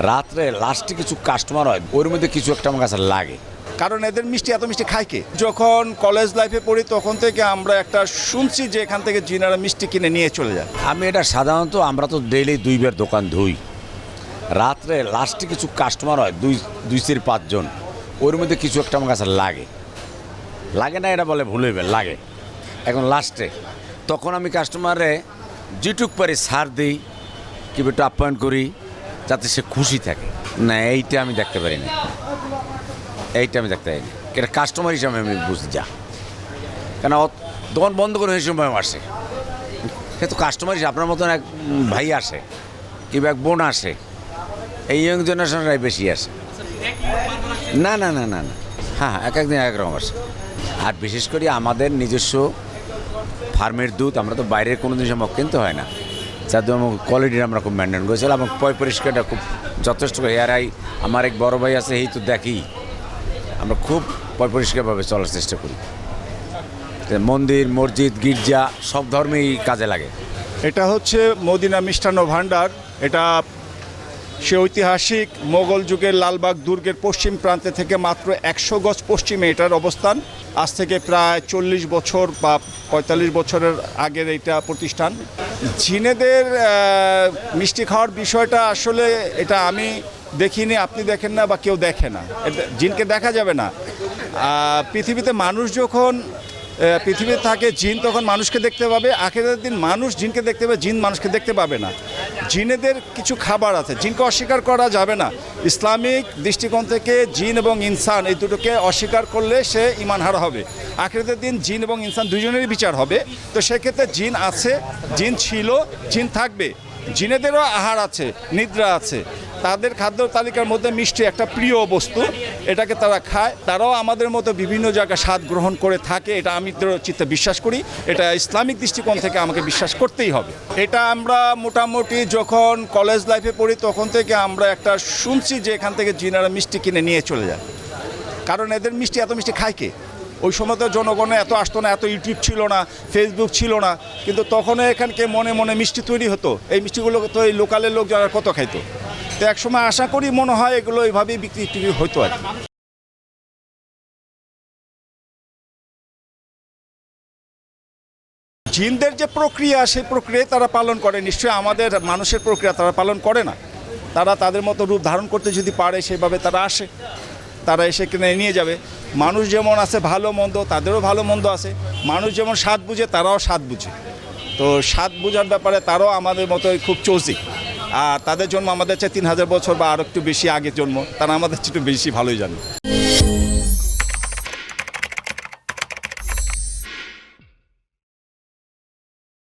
রাত্রে লাস্টে কিছু কাস্টমার হয় ওর মধ্যে কিছু একটা আমার কাছে লাগে। কারণ এদের মিষ্টি এত মিষ্টি খায় কে? যখন কলেজ লাইফে পড়ি তখন থেকে আমরা একটা শুনছি যে এখান থেকে জিনারা মিষ্টি কিনে নিয়ে চলে যায়। আমি এটা সাধারণত আমরা তো ডেইলি দুইবার দোকান ধুই। রাত্রে লাস্টে কিছু কাস্টমার হয় দুই দুই চার পাঁচজন ওর মধ্যে কিছু একটা আমার কাছে লাগে। লাগে না এটা বলে ভুল হইবে লাগে। এখন লাস্টে তখন আমি কাস্টমারে যেটুক পারি সার দিই কিংবা একটু আপ্যায়ন করি। যাতে সে খুশি থাকে। না, এইটা আমি দেখতে পারি না এইটা আমি দেখতে পারি না এটা কাস্টমার হিসাবে আমি বুঝি, যা। কেন দোকান বন্ধ করে এই সময় আসে। সে তো কাস্টমার হিসেবে আপনার মতন এক ভাই আসে, কিংবা এক বোন আসে। এই ইয়ং জেনারেশনরাই বেশি আসে। না না না না না। হ্যাঁ এক একদিন এক রকম আসে। আর বিশেষ করে আমাদের নিজস্ব ফার্মের দুধ আমরা তো বাইরের কোনো জিনিস আমার কিনতে হয় না। যার জন্য কোয়ালিটির আমরা খুব মেনটেন করেছিলাম এবং পয় পরিষ্কারটা খুব যথেষ্ট হেয়ারাই আমার এক বড় ভাই আছে, এই তো দেখি। আমরা খুব পয় পরিষ্কারভাবে চলার চেষ্টা করি। মন্দির, মসজিদ, গির্জা, সব ধর্মেই কাজে লাগে। এটা হচ্ছে মদিনা মিষ্টান্ন ভাণ্ডার। এটা সে ঐতিহাসিক মোগল যুগের লালবাগ দুর্গের পশ্চিম প্রান্তে থেকে মাত্র একশো গজ পশ্চিমে এটার অবস্থান। আজ থেকে প্রায় চল্লিশ বছর বা পঁয়তাল্লিশ বছরের আগের এটা প্রতিষ্ঠান। ঝিনেদের মিষ্টি খাওয়ার বিষয়টা আসলে এটা আমি দেখিনি, আপনি দেখেন না বা কেউ দেখে না। জিনকে দেখা যাবে না। পৃথিবীতে মানুষ যখন পৃথিবীতে থাকে জিন, তখন মানুষকে দেখতে পাবে। আখেরের দিন মানুষ জিনকে দেখতে পাবে, জিন মানুষকে দেখতে পাবে না। জিনেদের কিছু খাবার আছে। জিনকে অস্বীকার করা যাবে না। ইসলামিক দৃষ্টিকোণ থেকে জিন এবং ইনসান এই দুটোকে অস্বীকার করলে সে ইমানহারা হবে। আখেরের দিন জিন এবং ইনসান দুজনেরই বিচার হবে। তো সেক্ষেত্রে জিন আছে, জিন ছিল, জিন থাকবে। জিনেদেরও আহার আছে, নিদ্রা আছে। তাদের খাদ্য তালিকার মধ্যে মিষ্টি একটা প্রিয় বস্তু। এটাকে তারা খায়। তারাও আমাদের মতো বিভিন্ন জায়গায় স্বাদ গ্রহণ করে থাকে। এটা আমি চিত্তে বিশ্বাস করি। এটা ইসলামিক দৃষ্টিকোণ থেকে আমাকে বিশ্বাস করতেই হবে। এটা আমরা মোটামুটি যখন কলেজ লাইফে পড়ি, তখন থেকে আমরা একটা শুনছি যে এখান থেকে জিনারা মিষ্টি কিনে নিয়ে চলে যায়। কারণ এদের মিষ্টি, এত মিষ্টি খায় কে? ওই সময় তো জনগণে এত আসতো না, এত ইউটিউব ছিল না ফেসবুক ছিল না, কিন্তু তখনও এখানকে মনে মনে মিষ্টি তৈরি হতো। এই মিষ্টিগুলো তো এই লোকালের লোক যারা কত খাইতো। তো একসময় আশা করি মনে হয় এগুলো এইভাবেই বিক্রি টিক্রি হতো আর কি। জিনদের যে প্রক্রিয়া, সেই প্রক্রিয়ায় তারা পালন করে। নিশ্চয়ই আমাদের মানুষের প্রক্রিয়া তারা পালন করে না। তারা তাদের মতো রূপ ধারণ করতে যদি পারে, সেভাবে তারা আসে। তারা এসে কিনে নিয়ে যাবে। মানুষ যেমন আছে ভালো মন্দ, তাদেরও ভালো মন্দ আছে। মানুষ যেমন স্বাদ বুঝে, তারাও স্বাদ বুঝে। তো স্বাদ বোঝার ব্যাপারে তারাও আমাদের মতোই খুব চৌচিক আর তাদের জন্ম আমাদের চেয়ে তিন হাজার বছর বা আরও একটু বেশি আগে জন্ম, তারা আমাদের একটু বেশি ভালোই জানে।